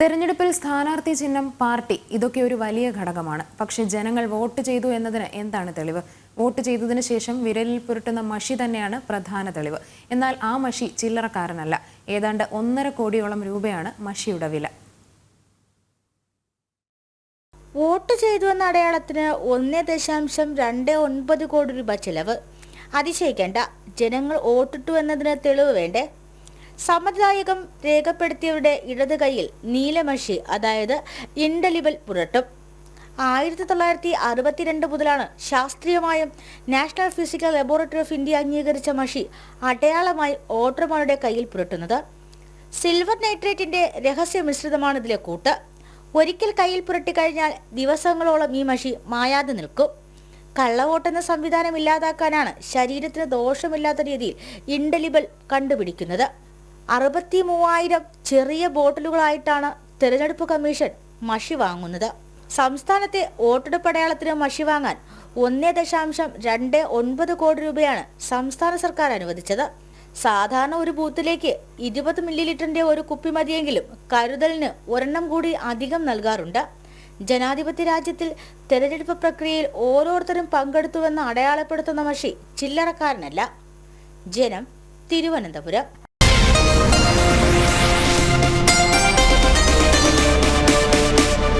തെരഞ്ഞെടുപ്പിൽ സ്ഥാനാർത്ഥി ചിഹ്നം പാർട്ടി ഇതൊക്കെ ഒരു വലിയ ഘടകമാണ്. പക്ഷെ ജനങ്ങൾ വോട്ട് ചെയ്തു എന്നതിന് എന്താണ് തെളിവ്? വോട്ട് ചെയ്തതിനു ശേഷം വിരലിൽ പുരട്ടുന്ന മഷി തന്നെയാണ് പ്രധാന തെളിവ്. എന്നാൽ ആ മഷി ചില്ലറക്കാരനല്ല. ഏതാണ്ട് ഒന്നര കോടിയോളം രൂപയാണ് മഷിയുടെ വില. വോട്ട് ചെയ്തു എന്ന അടയാളത്തിന് ഒന്ന് ദശാംശം രണ്ട് ഒൻപത് കോടി രൂപ ചിലവ്. അതിശയിക്കേണ്ട. ജനങ്ങൾ വോട്ടിട്ടു എന്നതിന് തെളിവ് വേണ്ടേ? സമ്മതിദായകം രേഖപ്പെടുത്തിയവരുടെ ഇടത് കൈയിൽ നീലമഷി അതായത് ഇൻഡലിബൽ പുരട്ടും. ആയിരത്തി തൊള്ളായിരത്തി അറുപത്തിരണ്ട് മുതലാണ് ശാസ്ത്രീയമായും national physical laboratory of India അംഗീകരിച്ച മഷി അടയാളമായി വോട്ടർമാരുടെ കയ്യിൽ പുരട്ടുന്നത്. സിൽവർ നൈട്രേറ്റിന്റെ രഹസ്യ മിശ്രിതമാണ് ഇതിലെ കൂട്ട്. ഒരിക്കൽ കയ്യിൽ പുരട്ടി കഴിഞ്ഞാൽ ദിവസങ്ങളോളം ഈ മഷി മായാതെ നിൽക്കും. കള്ളവോട്ടെന്ന സംവിധാനം ഇല്ലാതാക്കാനാണ് ശരീരത്തിന് ദോഷമില്ലാത്ത രീതിയിൽ ഇൻഡലിബൽ കണ്ടുപിടിക്കുന്നത്. അറുപത്തി മൂവായിരം ചെറിയ ബോട്ടിലുകളായിട്ടാണ് തെരഞ്ഞെടുപ്പ് കമ്മീഷൻ മഷി വാങ്ങുന്നത്. സംസ്ഥാനത്തെ വോട്ടെടുപ്പ് അടയാളത്തിന് മഷി വാങ്ങാൻ ഒന്നേ ദശാംശം രണ്ട് ഒൻപത് കോടി രൂപയാണ് സംസ്ഥാന സർക്കാർ അനുവദിച്ചത്. സാധാരണ ഒരു ബൂത്തിലേക്ക് ഇരുപത് മില്ലി ലിറ്ററിന്റെ ഒരു കുപ്പി മതിയെങ്കിലും കരുതലിന് ഒരെണ്ണം കൂടി അധികം നൽകാറുണ്ട്. ജനാധിപത്യ രാജ്യത്തിൽ തെരഞ്ഞെടുപ്പ് പ്രക്രിയയിൽ ഓരോരുത്തരും പങ്കെടുത്തുവെന്ന് അടയാളപ്പെടുത്തുന്ന മഷി ചില്ലറക്കാരനല്ല. ജനം തിരുവനന്തപുരം.